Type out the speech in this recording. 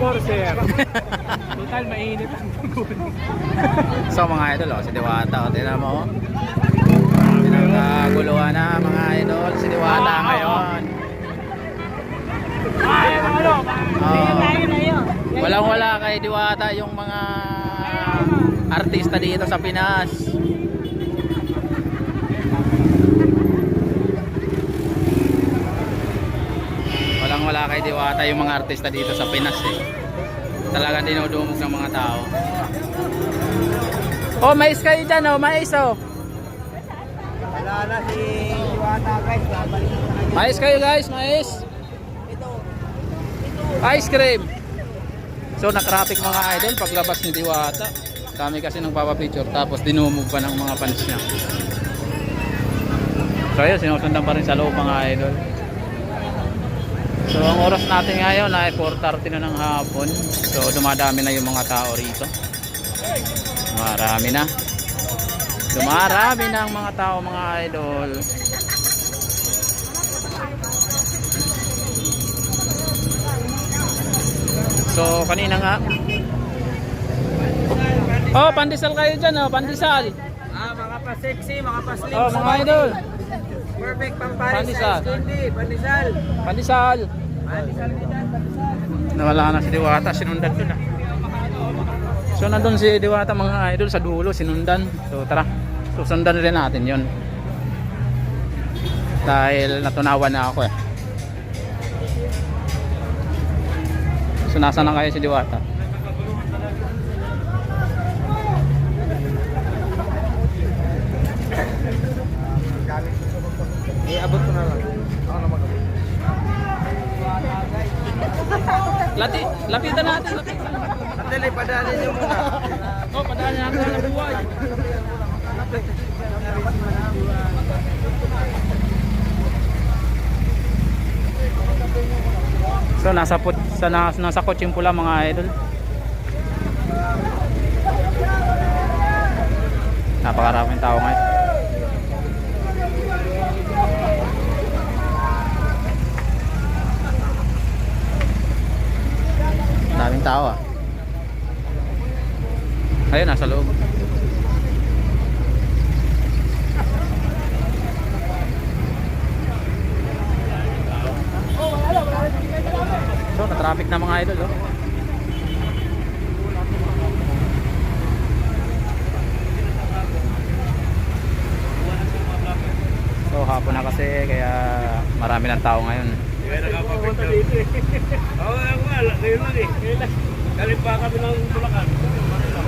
enforcer. Total, mainit ang dugo. So mga idol, oh, si Diwata, oh, tingnan mo. oh. Pinagkaguluhan na mga idol, si Diwata ngayon. Ay, ano? Oh. Walang wala kay Diwata yung mga artista dito sa Pinas. Walang wala kay Diwata yung mga artista dito sa Pinas eh. Talagang dinudumog ng mga tao. Oh, mais kayo dyan oh, mais oh. Wala si Diwata guys. Babalik kanya. Mais kayo guys, mais. Ito. Ice cream. So na-traffic mga idol paglabas ni Diwata. Kami kasi nang papapicture tapos dinumog pa ng mga fans niya. So ayun, sinusundan pa rin sa loob mga idol. So ang oras natin ngayon ay 4.30 na ng hapon. So dumadami na yung mga tao rito. Marami na. Dumarami na ang mga tao mga idol. So kanina nga Oh, pandesal kayo dyan oh, pandesal. Ah, mga pa-sexy, mga pa-slim. Oh, mga idol. Perfect pang Paris Pandesal. size candy. Pandesal. Pandesal din yan, pandesal. Nawala na si Diwata, sinundan ko na. So nandun si Diwata mga idol sa dulo, sinundan. So tara, susundan rin natin yon. Dahil natunawan na ako eh. So nasa na kayo si Diwata? Iabot ko na lang. Ako na mag Lati, lapitan natin, lapitan. Sandali, padaanin niyo muna. Oh, padaan natin ang buhay. So nasa put sa nas, nasa kutsing pula mga idol. Napakaraming tao ngayon. Tao ah. Ayun, nasa loob. So, na-traffic na mga idol, oh. So, hapon na kasi, kaya marami ng tao ngayon. Kaya nakapapicture. Oo, oh, ako nga. Ngayon lang eh. Galing pa kami ng Bulacan. Manila.